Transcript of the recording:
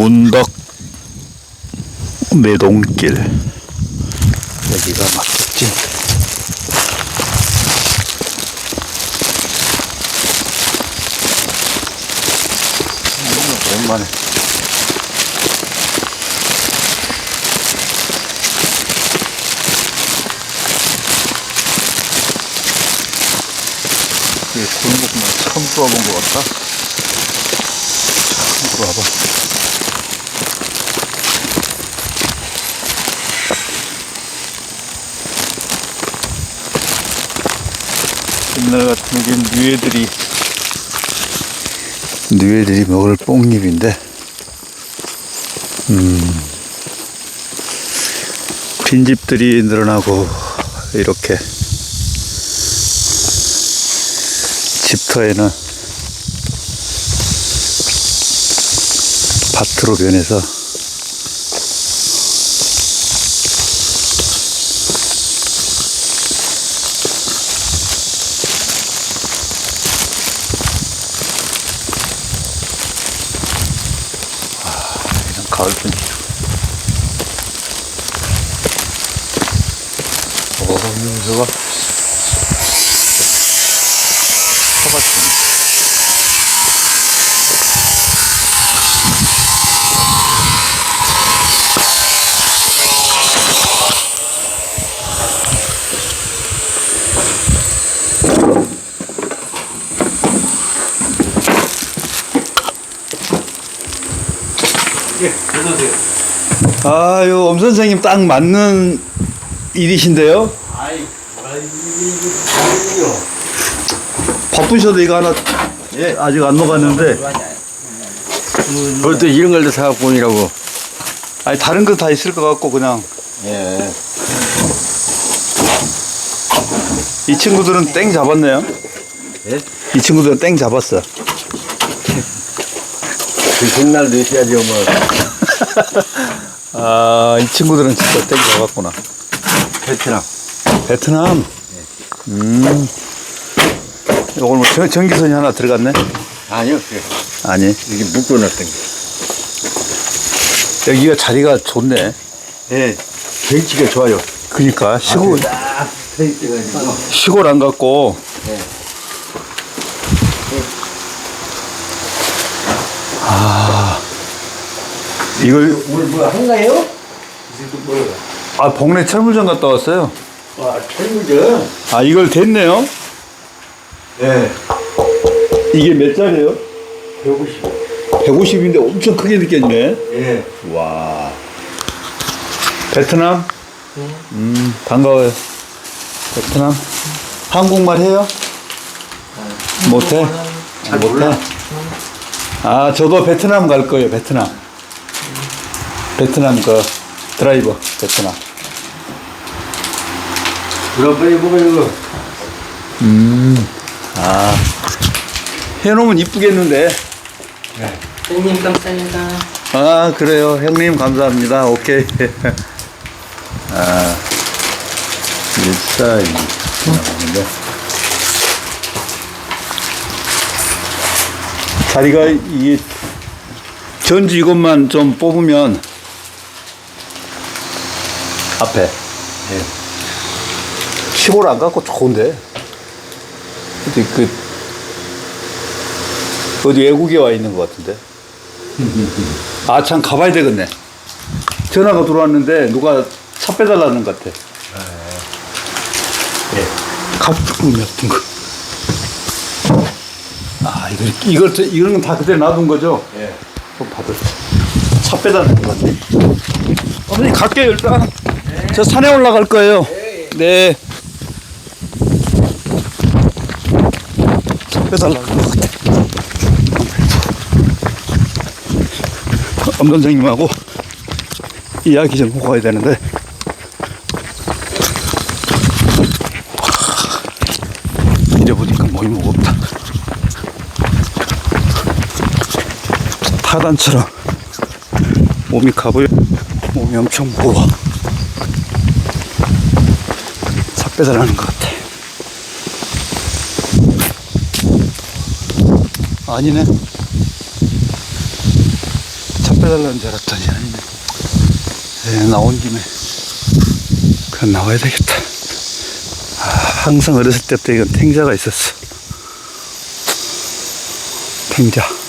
문덕 매동길 여기가 맞겠지? 오랜만에 이 골목만 처음 들어본 것 같다. 들어와봐. 옛날 같은 경우엔 누에들이 누에들이 먹을 뽕잎인데? 음. 빈집들이 늘어나고 이렇게 집터에는 밭으로 변해서 아, 이런 가을 분위기. 어, 저거 서같은 예, 어서오세요. 아유, 엄 선생님 딱 맞는 일이신데요? 아이, 아이고, 바쁘셔도 이거 하나 예. 아직 안 녹았는데 또 이런 걸 사갖고 오니라고. 아니 다른 거 다 있을 것 같고 그냥 예. 이 친구들은 땡 잡았네요 예? 이 친구들은 땡 잡았어 그 전날도 있어야지, 뭐. 아 이 친구들은 진짜 땡 잡았구나 베트남. 베트남 음 이걸 뭐 전- 전기선이 하나 들어갔네 아니요. 아니 이게 묶어놨던 게. 여기가 자리가 좋네 예. 경치가 좋아요. 그니까 시골 딱 서있어가지고. 시골 안 갔고 아. 이걸 오늘 뭐 한가해요? 아 봉래 철물점 갔다 왔어요. 와, 철무죠? 아 이걸 됐네요? 예. 이게 몇 짜리예요? 150. 150인데 엄청 크게 느껴지네. 예. 와. 베트남? 음 반가워요. 베트남? 한국말 해요? 못해? 아, 못해 아 저도 베트남 갈 거예요 베트남. 베트남 그 드라이버 베트남. 그럼 이거 이거. 아. 해놓으면 이쁘겠는데. 형님 감사합니다. 아 그래요. 형님 감사합니다. 오케이. 아. 일사이 나오는데 자리가 이게 전지 이것만 좀 뽑으면 앞에 예. 시골 안 갖고 좋은데 어디 그 어디 외국에 와 있는 것 같은데 아 참 가봐야 되겠네. 전화가 들어왔는데 누가 차 빼달라는 것 같아. 예. 갑툭 같은 거. 아 이거 이걸 저- 이런 건 다 그때 놔둔 거죠? 예. 좀 받을. 차 빼달라는 것 같네. 어머니 갈게요 일단. 저 산에 올라갈 거예요. 네. 차 빼달라는 것 같아. 엄 선생님하고 이야기 좀 하고 가야 되는데 이래 보니까 몸이 무겁다 타단처럼 몸이 가보여 몸이 엄청 무거워 삭 빼달라는 것 같아 아니네 차 빼달라는 해달라는 줄 알았더니 아니네. 에, 나온 김에 그냥 나와야 되겠다. 아, 항상 어렸을 때부터 이건 탱자가 있었어. 탱자.